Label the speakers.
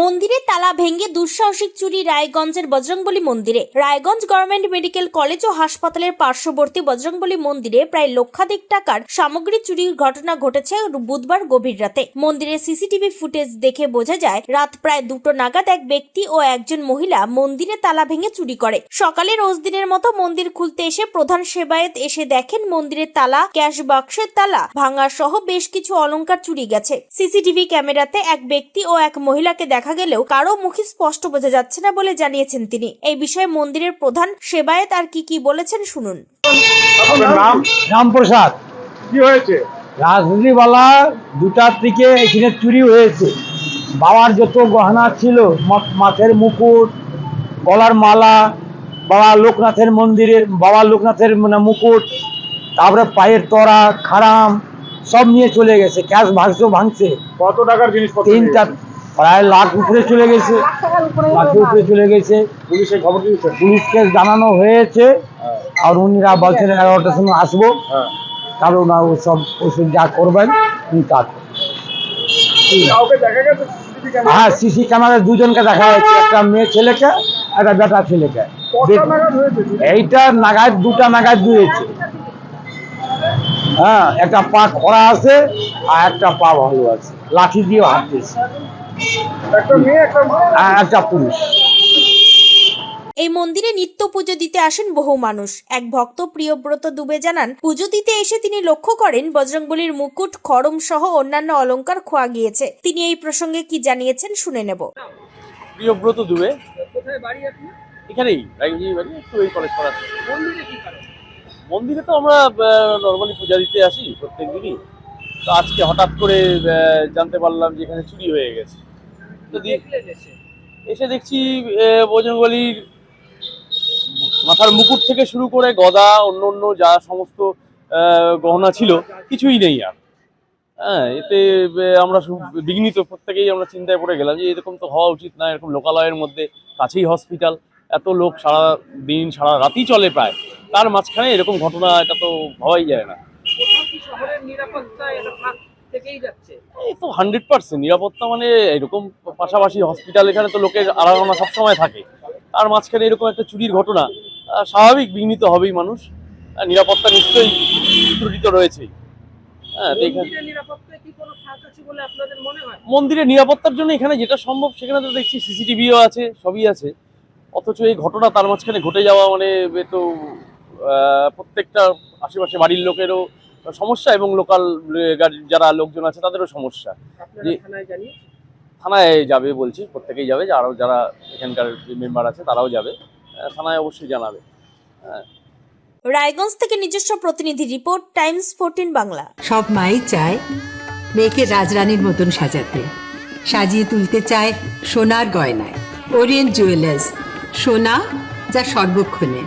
Speaker 1: মন্দিরে তালা ভেঙে দুঃসাহসিক চুরি রায়গঞ্জের বজরংবলী মন্দিরে। রায়গঞ্জ গভর্নমেন্ট মেডিকেল কলেজ ও হাসপাতালের পার্শ্ববর্তী বজরংবলী মন্দিরে প্রায় লক্ষাধিক টাকার সামগ্রী চুরির ঘটনা ঘটেছে বুধবার গভীর রাতে। মন্দিরের সিসিটিভি ফুটেজ দেখে বোঝা যায়, রাত প্রায় দুটো নাগাদ এক ব্যক্তি ও একজন মহিলা মন্দিরে তালা ভেঙে চুরি করে। সকালে রোজ দিনের মতো মন্দির খুলতে এসে প্রধান সেবায়েত এসে দেখেন মন্দিরের তালা, ক্যাশ বাক্সের তালা ভাঙা সহ বেশ কিছু অলংকার চুরি গেছে। সিসিটিভি ক্যামেরাতে এক ব্যক্তি ও এক মহিলাকে দেখা গেলেও কারও মুখে স্পষ্ট বোঝা যাচ্ছে না বলে জানিয়েছেন তিনি। এই বিষয়ে মন্দিরের প্রধান সেবায়েত আর কি কি বলেছেন শুনুন।
Speaker 2: রামপ্রসাদ।
Speaker 3: কি হয়েছে?
Speaker 2: রাজনীতিওয়ালা দুটার থেকে এখানে চুরি হয়েছে। বাবার যত গহনা ছিল মাথের মুকুট গলার মালা বাবা লোকনাথের মন্দিরে বাবা লোকনাথের মানে মুকুট তারপরে পায়ের তরা খারাম সব নিয়ে চলে গেছে ক্যাশ ভাঙছে ভাঙছে।
Speaker 3: কত টাকার জিনিস
Speaker 2: তিনটা? প্রায় লাখ উপরে চলে গেছে। লাখের উপরে। চলে গেছে।
Speaker 3: পুলিশে খবর দিয়েছে
Speaker 2: পুলিশকে জানানো হয়েছে।
Speaker 3: হ্যাঁ,
Speaker 2: আর উনিরা বলছেন এগারোটার সময় আসব।
Speaker 3: হ্যাঁ।
Speaker 2: কারণ ও সব ওষুধ যা করবেন উনি তা? হ্যাঁ সিসি ক্যামেরায় দুজনকে দেখা যাচ্ছে একটা মেয়ে ছেলেকে একটা বেটা ছেলেকে।
Speaker 3: হয়েছে?
Speaker 2: এইটা নাগাদ দুটা নাগাদ দিয়েছে হ্যাঁ একটা পা খরা আছে আর একটা পা ভালো আছে। লাঠি দিয়ে হাঁটতেছে।
Speaker 3: একটা মেয়ে একটা
Speaker 2: আর একটা পুরুষ।
Speaker 1: এই মন্দিরে নিত্য পুজো দিতে আসেন বহু মানুষ। এক ভক্ত প্রিয়ব্রত দুবে জানান পুজো দিতে এসে তিনি লক্ষ্য করেন বজরংবলীর মুকুট খড়ম সহ অন্যান্য অলংকার খোয়া গিয়েছে। তিনি এই প্রসঙ্গে কি জানিয়েছেন শুনে নেব।
Speaker 4: প্রিয়ব্রত দুবে? এখানেই রাইজি বাড়ি একটু এই কলেজ পড়া মন্দিরে তো আমরা নর্মালি পূজা দিতে আসি প্রত্যেক দিনই। তো আজকে হঠাৎ করে আহ, জানতে পারলাম যে এখানে চুরি হয়ে গেছে। এসে? দেখছি বজরঙ্গলির মাথার মুকুট থেকে শুরু করে গদা অন্য অন্য যা সমস্ত গহনা ছিল কিছুই নেই আর। হ্যাঁ এতে আমরা বিঘ্নিত প্রত্যেকেই আমরা চিন্তায় পড়ে গেলাম যে এরকম তো হওয়া উচিত না এরকম লোকালয়ের মধ্যে কাছেই হসপিটাল এত লোক সারা দিন সারা রাতই চলে প্রায়। তার মাঝখানে এরকম ঘটনা এটা তো হওয়াই যায় না।
Speaker 5: থেকেই যাচ্ছে।
Speaker 4: এই তো হান্ড্রেড পার্সেন্ট নিরাপত্তা মানে এরকম পাশাপাশি হসপিটাল এখানে তো লোকের আনাগোনা সবসময় থাকে। তার মাঝখানে এরকম একটা চুরির ঘটনা স্বাভাবিক বিঘ্নিত হবেই মানুষ। নিরাপত্তা নিশ্চয়ই ত্রুটিত রয়েছেই হ্যাঁ
Speaker 5: মন্দিরের আপনাদের মনে হয়?
Speaker 4: মন্দিরের নিরাপত্তার জন্য এখানে যেটা সম্ভব সেখানে তো দেখছি সিসিটিভিও আছে সবই আছে। অথচ এই ঘটনা তার মাঝখানে ঘটে যাওয়া মানে তো প্রত্যেকটা আশেপাশে বাড়ির লোকেরও সমস্যা এবং লোকাল যারা লোকজন আছে তাদেরও সমস্যা।
Speaker 5: থানায়
Speaker 4: যাবে বলছি প্রত্যেকেই যাবে আরও যারা এখানকার মেম্বার আছে তারাও যাবে থানায় অবশ্যই জানাবে।
Speaker 1: রায়গঞ্জ থেকে নিজস্ব প্রতিনিধি রিপোর্ট টাইমস ফোরটিন বাংলা।
Speaker 6: সব মাই চায় মেয়েকে রাজরানীর মতন সাজাতে। সাজিয়ে তুলতে চায় সোনার গয়নায়। ওরিয়েন্ট জুয়েলার্স সোনা যা সর্বক্ষণের।